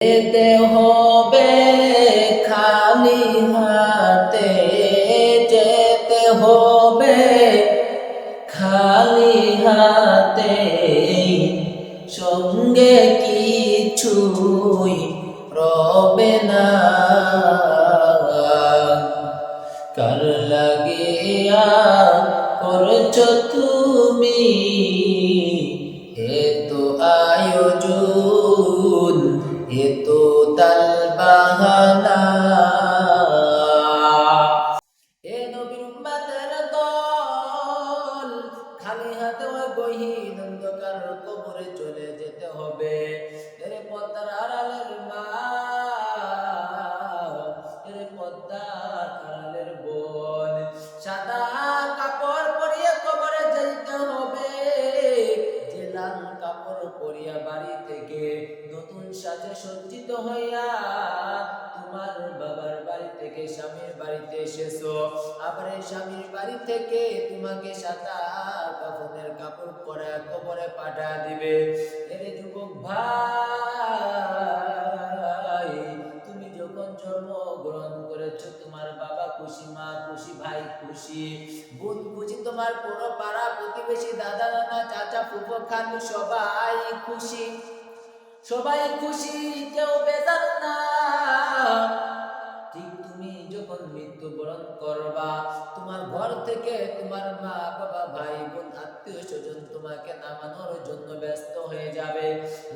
যেতে হবে খালি হাতে, যেতে হবে খালি হাতে। সঙ্গে কিছুই রবে না। কার লাগিয়া করছ তুমি? গহীন অন্ধকার কবরে চলে যেতে হবে। এর পদ্মার আড়ালের মা, এর পদ্মার আড়ালের বোন। সাদা কাপড় পরিয়ে কবরে যেতে হবে। যে লাল কাপড় পরিয়া বাড়ি থেকে নতুন সাজে সজ্জিত হইয়া থেকে স্বামীর বাড়িতে এসেছ। আবার এই স্বামীর বাড়ি থেকে তোমাকে সাদা কাপড়ের কাপড় পরা কবরে পাঠা দিবে। এর যুবক ভাই, তুমি যখন জন্ম গ্রহণ করেছ, তোমার বাবা খুশি, মা খুশি, ভাই খুশি। বোন খুশি, তোমার পুরো পাড়া, প্রতিবেশী, দাদা দাদা চাচা, ফুফো, খালু, সবাই খুশি। সবাই খুশি, কেউ বেজার না। যখন মৃত্যুবরণ করবা। তোমার ঘর থেকে তোমার মা, বাবা, ভাই, বোন, আত্মীয় স্বজন তোমাকে নামানোর জন্য ব্যস্ত হয়ে যাবে।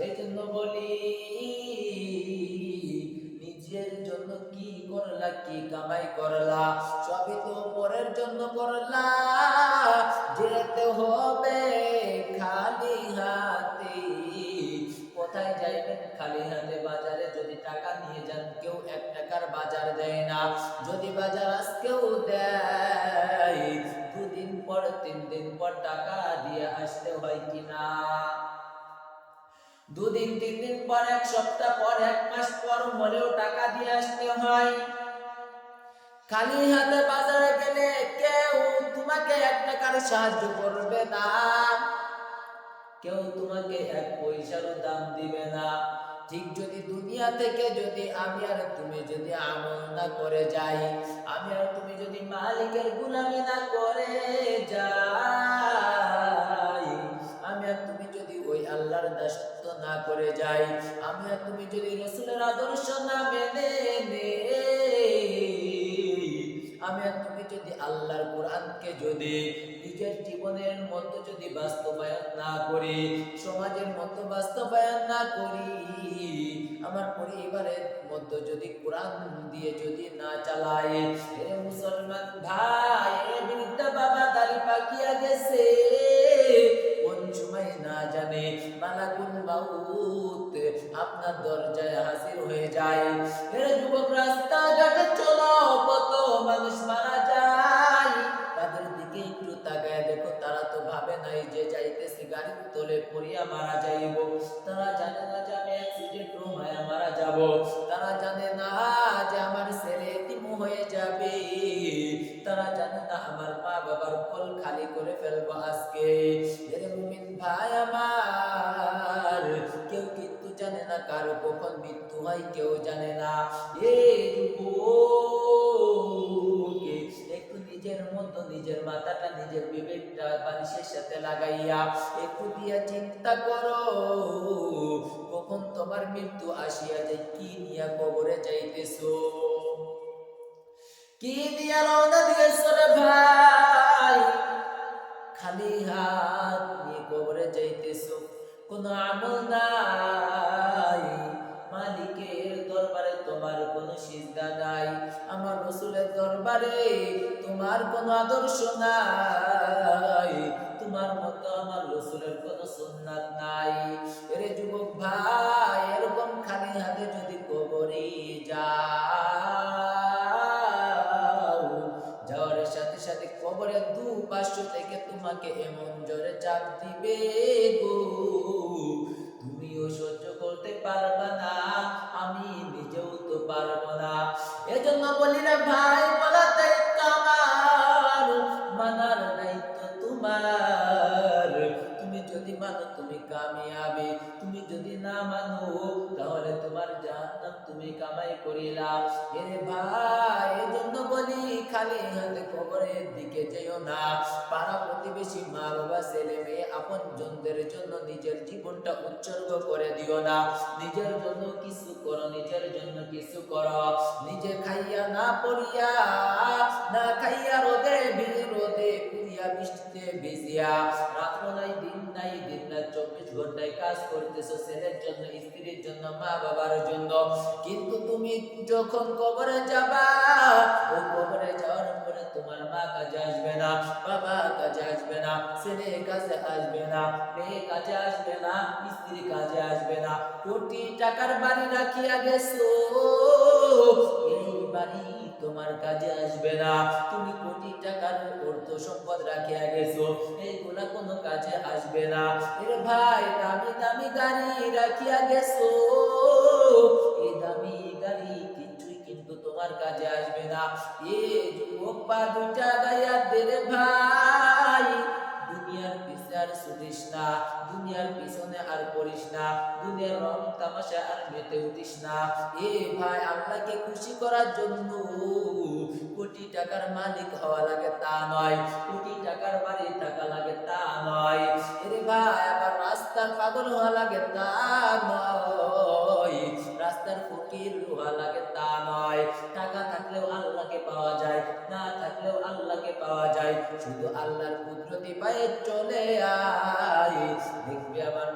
এই জন্য বলি, নিজের জন্য কি করলা, কি কামাই করলা? সবই তো পরের জন্য করলা। টাকা দিয়ে আসতে হয় কিনা? দুদিন তিন দিন পর, এক সপ্তাহ পর, এক মাস পর হলেও টাকা দিয়ে আসতে হয়। খালি হাতে বাজারে গেলে কেউ তোমাকে এক টাকার সাহায্য করবে না। কেউ তোমাকে এক পয়সারও দাম দিবে না। ঠিক যদি দুনিয়া থেকে যদি আমি আর তুমি যদি আমল না করে যাই, আমি আর তুমি যদি মালিকের গুলামি না করে যাই, আমি আর তুমি যদি ওই আল্লাহর দাসত্ব না করে যাই, আমি আর তুমি যদি রসুলের আদর্শ না মেনে আমি আর তুমি যদি আল্লাহর কোরআনকে যদি নিজের জীবনের মতো যদি বাস্তবায়ন না করি, সমাজের মতো বাস্তবায়ন না করি আমার পরিবারের মধ্যে যদি কোরআন দিয়ে যদি না চালাই এ মুসলমান ভাই, এ বাবা দাড়ি পাকিয়া গেছে। কোন সময় না জানে মালাকুল মাউত আপনার দরজায় হাজির হয়ে যায়। যুবক চলো, কত মানুষ মারা যায়। তাদের দিকে একটু তাকায় দেখো, তারা তো ভাবে নাই যে যাইতেছে, গাড়ির তলে পড়িয়া মারা যাইব। তারা জানে না যাব। তারা জানে না যে আমার ছেলে এতিম হয়ে যাবে। তারা জানে না আমার মা বাবার কোল খালি করে ফেলব আজকে। ভাই আমার, কেউ কিন্তু জানে না কার কখন মৃত্যু হয়, কেউ জানে না। একটু নিজের মতো নিজের মাথাটা, নিজের বিবেকটা বালিশের সাথে লাগাইয়া একটু দিয়া চিন্তা করো। তোমার মৃত্যু আসিয়া যায় কি নিয়া কবরে যাইতেছো? কি দিয়া রওনা দিয়েছ রে ভাই? খালি হাত নিয়ে কবরে যাইতেছো। কোনো আমল নাই। মালিকের দরবারে তোমার কোনো সিজদা নাই। আমার রসুলের দরবারে তোমার কোনো আদর্শ নাই। তোমার মতো আমার রসুলের কোনো সুন্নাত নাই। তোমাকে এমন জোরে চাপ দিবে গো। তুমিও সহ্য করতে পারবা না, আমি নিজেও তো পারব না। এজন্য বলি রে ভাই বলা দায়িত্ব আমার মানার দায়িত্ব তোমার। তুমি যদি মানো, তুমি কামিয়াবে। তুমি যদি না মানো, তাহলে তোমার জাহান্নাম তুমি কামাই করিলা। এরে ভাই, এজন্য বলি, খালি কবরের দিকে যেও না। পাড়া প্রতিবেশী মা, বাবা, ছেলে, মেয়ে আপন জনদের জন্য নিজের জীবনটা উৎসর্গ করে দিও না। নিজের জন্য কিছু করো, নিজের জন্য কিছু করো। নিজে খাইয়া না পড়িয়া না খাইয়া রোদে রোদে পুরিয়া বৃষ্টিতে ভিজিয়া। রাত্র নাই, দিন নাই, দিন রাত চব্বিশ ঘন্টায় কাজ করতেছো ছেলের জন্য, স্ত্রীর জন্য, মা বাবার জন্য। কিন্তু তুমি যখন কবরে যাবা ওই কবরে যাওয়ার পরে তোমার মা কাজে আসবে না, বাবা কাজে আসবে না, ছেলে কাজে আসবে না, মেয়ে কাজে আসবে না, স্ত্রী কাজে আসবে না। কোটি টাকার বাড়ি রাখিয়া গেছো, এই বাড়ি, তোমার কাজে আসবে না। তুমি কোটি টাকার অর্থ সম্পদ রাখিয়া গেছো। এইগুলা কোনো কাজে আসবে না। এর ভাই, দামি দামি গাড়ি রাখিয়া গেছো। এই দামি গাড়ি কিছুই কিন্তু তোমার কাজে আসবে না। এ যুবক পা দুইটা গাইয়া দে রে ভাই। আর ছুটিস না দুনিয়ার পিছনে আর পড়িস না, দুনিয়ার রং তামাশা আর মেতে উঠিস না। এ ভাই, আল্লাহকে খুশি করার জন্য কোটি টাকার মালিক হওয়া লাগে তা নয়, কোটি টাকার বাড়ি থাকা লাগে তা নয়। এরে ভাই, আবার রাস্তার পাগল হওয়া লাগে তা নয়, রাস্তার ফকির হওয়া লাগে তা নয়। টাকা থাকলেও আল্লাহকে পাওয়া যায় না শুধু আল্লাহর কুদরতি পায়ে চলে আয়। দেখবি আমার